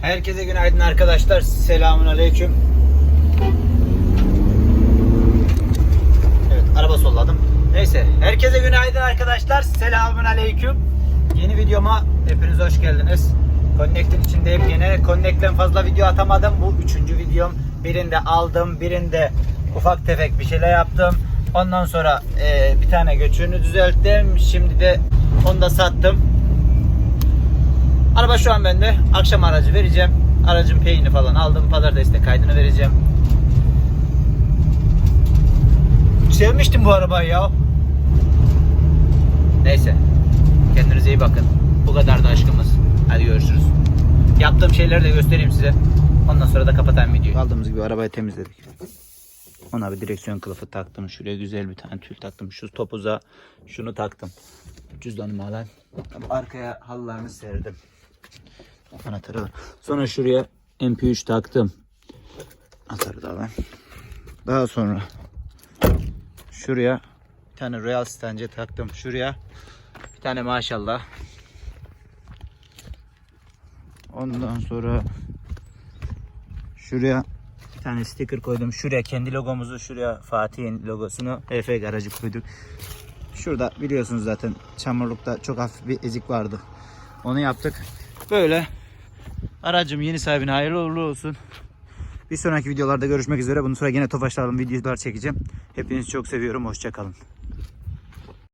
Herkese günaydın arkadaşlar. Selamun aleyküm. Evet araba solladım. Neyse herkese günaydın arkadaşlar. Selamun aleyküm. Yeni videoma hepiniz hoş geldiniz. Connect'in içindeyim yine. Connect'ten fazla video atamadım. Bu üçüncü videom. Birinde aldım, birinde ufak tefek bir şeyler yaptım. Ondan sonra e, bir tane göçüğünü düzelttim. Şimdi de onu da sattım. Araba şu an bende. Akşam aracı vereceğim. Aracın peyini falan aldım. Pazartesi de kaydını vereceğim. Sevmiştim bu arabayı ya. Neyse. Kendinize iyi bakın. Bu kadar da aşkımız. Hadi görüşürüz. Yaptığım şeyleri de göstereyim size. Ondan sonra da kapatayım videoyu. Aldığımız gibi arabayı temizledik. Ona bir direksiyon kılıfı taktım. Şuraya güzel bir tane tül taktım. Şu topuza şunu taktım. Cüzdanımı alayım. Arkaya halılarını serdim. Anahtarı var. Sonra şuraya MP3 taktım. Anahtarı da alayım. Daha sonra şuraya bir tane Royal Stance taktım. Şuraya bir tane maşallah. Ondan sonra şuraya bir tane sticker koydum. Şuraya kendi logomuzu, şuraya Fatih'in logosunu EF garajı koyduk. Şurada biliyorsunuz zaten çamurlukta çok hafif bir ezik vardı. Onu yaptık. Böyle aracım yeni sahibine hayırlı uğurlu olsun. Bir sonraki videolarda görüşmek üzere. Bundan sonra yine Tofaşlarla videolar çekeceğim. Hepinizi çok seviyorum. Hoşçakalın.